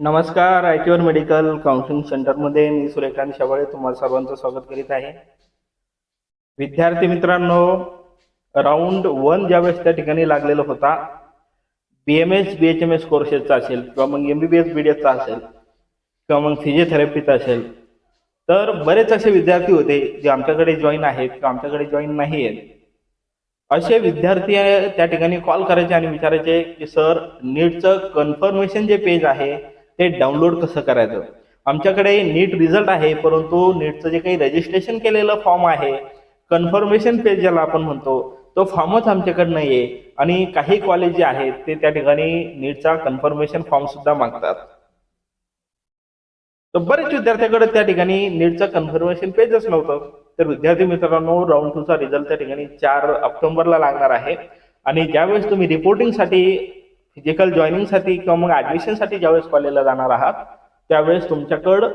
नमस्कार आयटीवर medical counselling सेंटरमध्ये मी सुरेखांत शेवाळे तुम्हाला सर्वांचं स्वागत करीत आहे. विद्यार्थी मित्रांनो राऊंड वन ज्यावेळेस त्या ठिकाणी लागलेला होता B M S B H M S कोर्सेसचा असेल किंवा मग M B B S B D एसचा असेल किंवा मग फिजिओथेरपीचा असेल तर बरेच असे विद्यार्थी होते जे आमच्याकडे जॉईन आहेत किंवा आमच्याकडे जॉईन नाही आहेत. असे विद्यार्थी त्या ठिकाणी कॉल करायचे आणि विचारायचे की सर नीटचं कन्फर्मेशन जे पेज आहे ते डाउनलोड कसं करायचं? आमच्याकडे नीट रिझल्ट आहे परंतु नीटचं जे काही रजिस्ट्रेशन केलेलं फॉर्म आहे कन्फर्मेशन पेज ज्याला आपण म्हणतो तो फॉर्मच आमच्याकडे नाही आहे आणि काही कॉलेज जे आहेत ते त्या ठिकाणी नीटचा कन्फर्मेशन फॉर्म सुद्धा मागतात. तर बरेच विद्यार्थ्याकडे त्या ठिकाणी नीटचं कन्फर्मेशन पेजच नव्हतं. तर विद्यार्थी मित्रांनो राऊंड टूचा रिझल्ट त्या ठिकाणी चार ऑक्टोबरला लागणार आहे. आणि ज्यावेळेस तुम्ही रिपोर्टिंगसाठी फिजिकल जॉईनिंगसाठी किंवा मग ॲडमिशनसाठी ज्यावेळेस कॉलेजला जाणार आहात त्यावेळेस तुमच्याकडं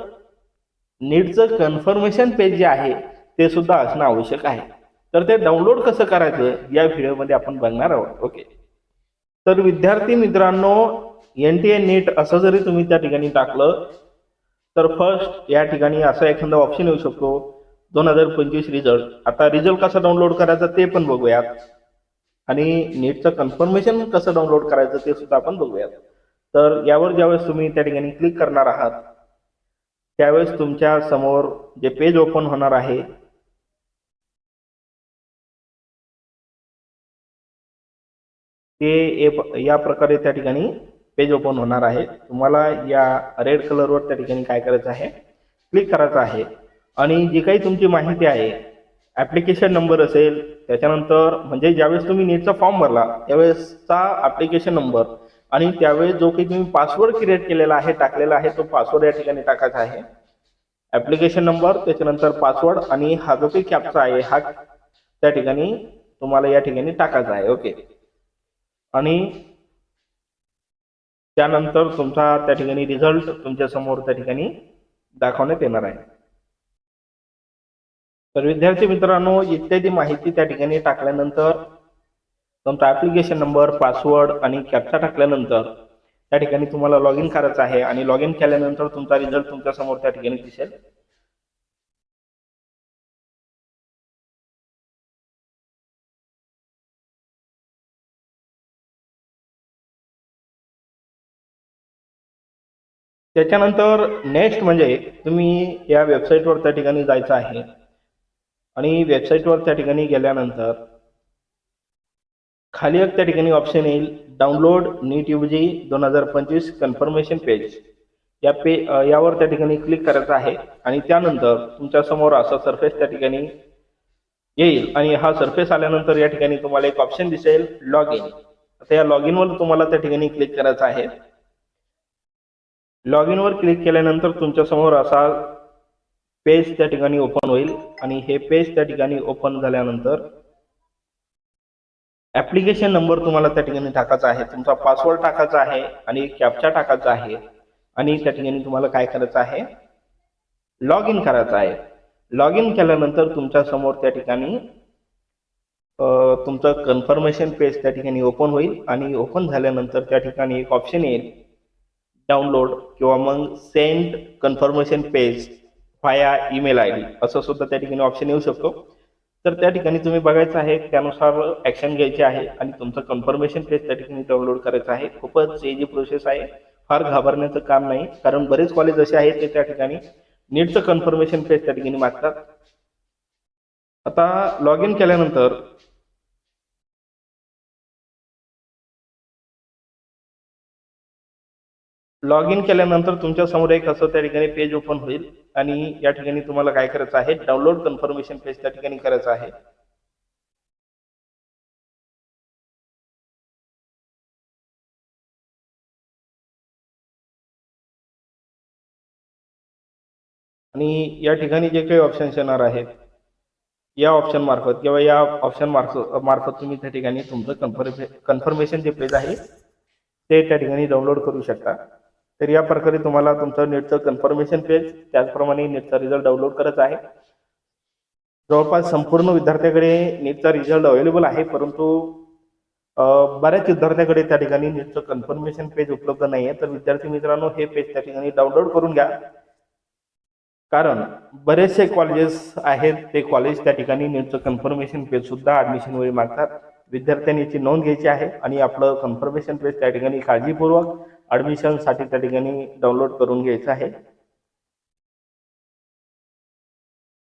नीटचं कन्फर्मेशन पेज जे आहे ते सुद्धा असणं आवश्यक आहे. तर ते डाउनलोड कसं करायचं या व्हिडिओमध्ये आपण बघणार आहोत. ओके तर विद्यार्थी मित्रांनो एन टी ए नीट असं जरी तुम्ही त्या ठिकाणी टाकलं तर फर्स्ट या ठिकाणी असा एखादा ऑप्शन येऊ शकतो. दोन हजार पंचवीस रिझल्ट आता रिझल्ट कसा डाउनलोड करायचा ते पण बघूयात. आणि नीटचं कन्फर्मेशन कसं डाउनलोड करायचं ते सुद्धा आपण बघूयात. तर यावर ज्यावेळेस तुम्ही त्या ठिकाणी क्लिक करणार आहात त्यावेळेस तुमच्यासमोर जे पेज ओपन होणार आहे ते या प्रकारे त्या ठिकाणी पेज ओपन होणार आहे. तुम्हाला या रेड कलरवर त्या ठिकाणी काय करायचं आहे क्लिक करायचं आहे. आणि जी काही तुमची माहिती आहे ॲप्लिकेशन नंबर असेल त्याच्यानंतर म्हणजे ज्यावेळेस तुम्ही नीटचा फॉर्म भरला त्यावेळेसचा ॲप्लिकेशन नंबर आणि त्यावेळेस जो काही तुम्ही पासवर्ड क्रिएट केलेला आहे टाकलेला आहे तो पासवर्ड या ठिकाणी टाकायचा आहे. ॲप्लिकेशन नंबर त्याच्यानंतर पासवर्ड आणि हा जो काही कॅप्चा आहे हा त्या ठिकाणी तुम्हाला या ठिकाणी टाकायचा आहे. ओके आणि त्यानंतर तुमचा त्या ठिकाणी रिझल्ट तुमच्यासमोर त्या ठिकाणी दाखवण्यात येणार आहे. तर विद्यार्थी मित्रांनो इत्यादी माहिती त्या ठिकाणी टाकल्यानंतर तुमचा ऍप्लिकेशन नंबर पासवर्ड आणि कॅप्चा टाकल्यानंतर त्या ठिकाणी तुम्हाला लॉग इन करायचं आहे आणि लॉग इन केल्यानंतर तुमचा रिझल्ट तुमच्यासमोर त्या ठिकाणी दिसेल. त्याच्यानंतर नेक्स्ट म्हणजे तुम्ही या वेबसाईटवर त्या ठिकाणी जायचं आहे. आणि वेबसाईटवर त्या ठिकाणी गेल्यानंतर खाली एक त्या ठिकाणी ऑप्शन येईल डाउनलोड नीट यू जी दोन हजार पंचवीस कन्फर्मेशन पेज या पे यावर त्या ठिकाणी क्लिक करायचं आहे आणि त्यानंतर तुमच्यासमोर असा सरफेस त्या ठिकाणी येईल आणि हा सरफेस आल्यानंतर या ठिकाणी तुम्हाला एक ऑप्शन दिसेल लॉग इन आता या लॉग इनवर तुम्हाला त्या ठिकाणी क्लिक करायचं आहे. लॉग इनवर क्लिक केल्यानंतर तुमच्यासमोर असा पेज त्या ठिकाणी ओपन होईल आणि हे पेज त्या ठिकाणी ओपन झाल्यानंतर ऍप्लिकेशन नंबर तुम्हाला त्या ठिकाणी टाकायचा आहे. तुमचा पासवर्ड टाकायचा आहे आणि कॅप्चा टाकायचा आहे आणि त्या ठिकाणी तुम्हाला काय करायचं आहे? लॉग इन करायचं आहे. लॉग इन केल्यानंतर तुमच्यासमोर त्या ठिकाणी तुमचं कन्फर्मेशन पेज त्या ठिकाणी ओपन होईल आणि ओपन झाल्यानंतर त्या ठिकाणी एक ऑप्शन येईल. डाउनलोड किंवा मग सेंड कन्फर्मेशन पेज फाया ईमेल आय डी असं सुद्धा त्या ठिकाणी ऑप्शन येऊ शकतो. तर त्या ठिकाणी तुम्ही बघायचं आहे त्यानुसार ॲक्शन घ्यायची आहे आणि तुमचं कन्फर्मेशन पेज त्या ठिकाणी डाउनलोड करायचं आहे. खूपच इझी प्रोसेस आहे. फार घाबरण्याचं काम नाही. कारण बरेच कॉलेज असे आहेत ते त्या ठिकाणी नीटचं कन्फर्मेशन पेज त्या ठिकाणी मागतात. आता लॉग इन केल्यानंतर लॉग इन केल्यानंतर तुमच्यासमोर एक असं त्या ठिकाणी पेज ओपन होईल आणि या ठिकाणी तुम्हाला काय करायचं आहे? डाउनलोड कन्फर्मेशन पेज त्या ठिकाणी करायचं आहे. आणि या ठिकाणी जे काही ऑप्शन्स येणार आहेत या ऑप्शन मार्फत किंवा या ऑप्शन मार्फत मार्फत तुम्ही त्या ठिकाणी तुमचं कन्फर्मे कन्फर्मेशन जे पेज आहे ते त्या ठिकाणी डाउनलोड करू शकता. तर या प्रकारे तुम्हाला तुमचं नेटचं कन्फर्मेशन पेज त्याचप्रमाणे नेटचा रिझल्ट डाउनलोड करायचा आहे. जवळपास संपूर्ण विद्यार्थ्याकडे नेटचा रिझल्ट अवेलेबल आहे परंतु बऱ्याच विद्यार्थ्यांकडे त्या ठिकाणी नीटचं कन्फर्मेशन पेज उपलब्ध नाही आहे तर विद्यार्थी मित्रांनो हे पेज त्या ठिकाणी डाउनलोड करून घ्या. कारण बरेचसे कॉलेजेस आहेत ते कॉलेज त्या ठिकाणी नीटचं कन्फर्मेशन पेज सुद्धा ऍडमिशन वेळी मागतात. विद्यार्थ्यांनी याची नोंद घ्यायची आहे आणि आपलं कन्फर्मेशन पेज त्या ठिकाणी काळजीपूर्वक ॲडमिशनसाठी त्या ठिकाणी डाउनलोड करून घ्यायचं आहे.